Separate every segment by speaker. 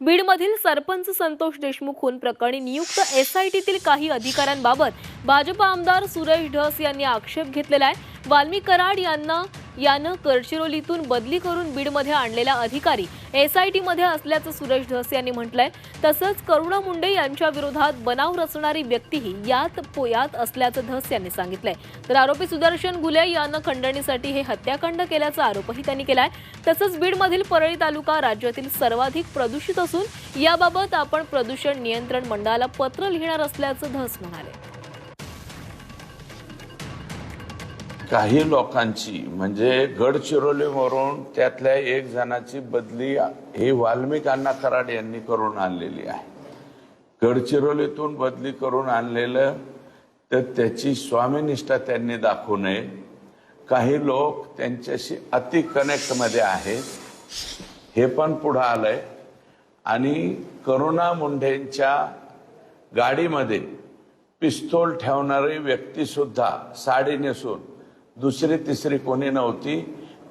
Speaker 1: बीडमधील सरपंच संतोष देशमुख खून प्रकरणी नियुक्त एसआयटीतील काही अधिकाऱ्यांबाबत भाजपा आमदार सुरेश ढस यांनी आक्षेप घेतलेला आहे. वाल्मी कराड यांना यानं गडचिरोलीतून बदली करून बीडमध्ये आणलेला अधिकारी एसआयटीमध्ये असल्याचं सुरेश धस यांनी म्हटलंय. तसंच करुणा मुंडे यांच्या विरोधात बनाव रचणारी व्यक्तीही यात पोयात असल्याचं धस यांनी सांगितलंय. तर आरोपी सुदर्शन गुले यानं खंडणीसाठी हे हत्याकांड केल्याचा आरोपही त्यांनी केलाय. तसंच बीडमधील परळी तालुका राज्यातील सर्वाधिक प्रदूषित असून याबाबत आपण प्रदूषण नियंत्रण मंडळाला पत्र लिहिणार असल्याचं धस म्हणाले.
Speaker 2: काही लोकांची म्हणजे गडचिरोलीवरून त्यातल्या एक जणाची बदली ही वाल्मिक अण्णा कराड यांनी करून आणलेली आहे. गडचिरोलीतून बदली करून आणलेलं तर त्याची स्वामीनिष्ठा त्यांनी दाखवू नये. काही लोक त्यांच्याशी अति कनेक्टमध्ये आहेत. हे पण पुढं आलंय. आणि करुणा मुंढेंच्या गाडीमध्ये पिस्तोल ठेवणारी व्यक्ती सुद्धा साडी नेसून दुसरी तिसरी कोणी नव्हती.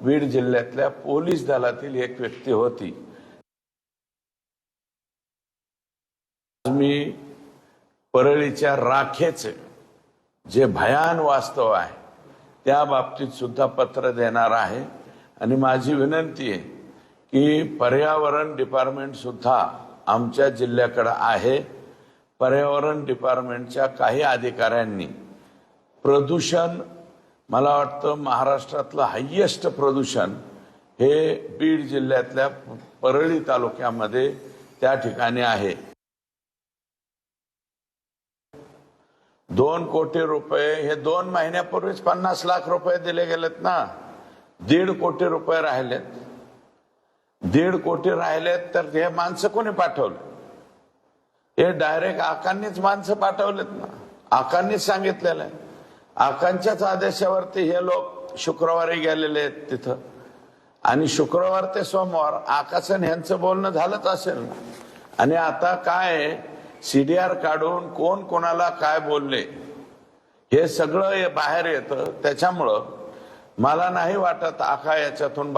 Speaker 2: बीड जिल्ह्यातल्या पोलीस दलातील एक व्यक्ती होती. आज मी परळीच्या राखेचे जे भयान वास्तव आहे त्या बाबतीत सुद्धा पत्र देणार आहे. आणि माझी विनंती आहे की पर्यावरण डिपार्टमेंट सुद्धा आमच्या जिल्ह्याकडे आहे. पर्यावरण डिपार्टमेंटच्या काही अधिकाऱ्यांनी प्रदूषण मला वाटतं महाराष्ट्रातलं हायेस्ट प्रदूषण हे बीड जिल्ह्यातल्या परळी तालुक्यामध्ये त्या ठिकाणी आहे. दोन कोटी रुपये हे दोन महिन्यापूर्वीच पन्नास लाख रुपये दिले गेलेत ना? दीड कोटी रुपये राहिलेत. दीड कोटी राहिलेत तर हे माणसं कोणी पाठवले? हे डायरेक्ट आकांनीच माणसं पाठवलेत ना? आकांनीच सांगितलेलं आहे. आकांच्याच आदेशावरती हे लोक शुक्रवारी गेलेले आहेत तिथं. आणि शुक्रवार ते सोमवार आकाशन यांचं बोलणं झालंच असेल. ना आणि आता काय सीडीआर काढून कोण कोणाला काय बोलले हे सगळं बाहेर येतं. त्याच्यामुळं मला नाही वाटत आका याच्यातून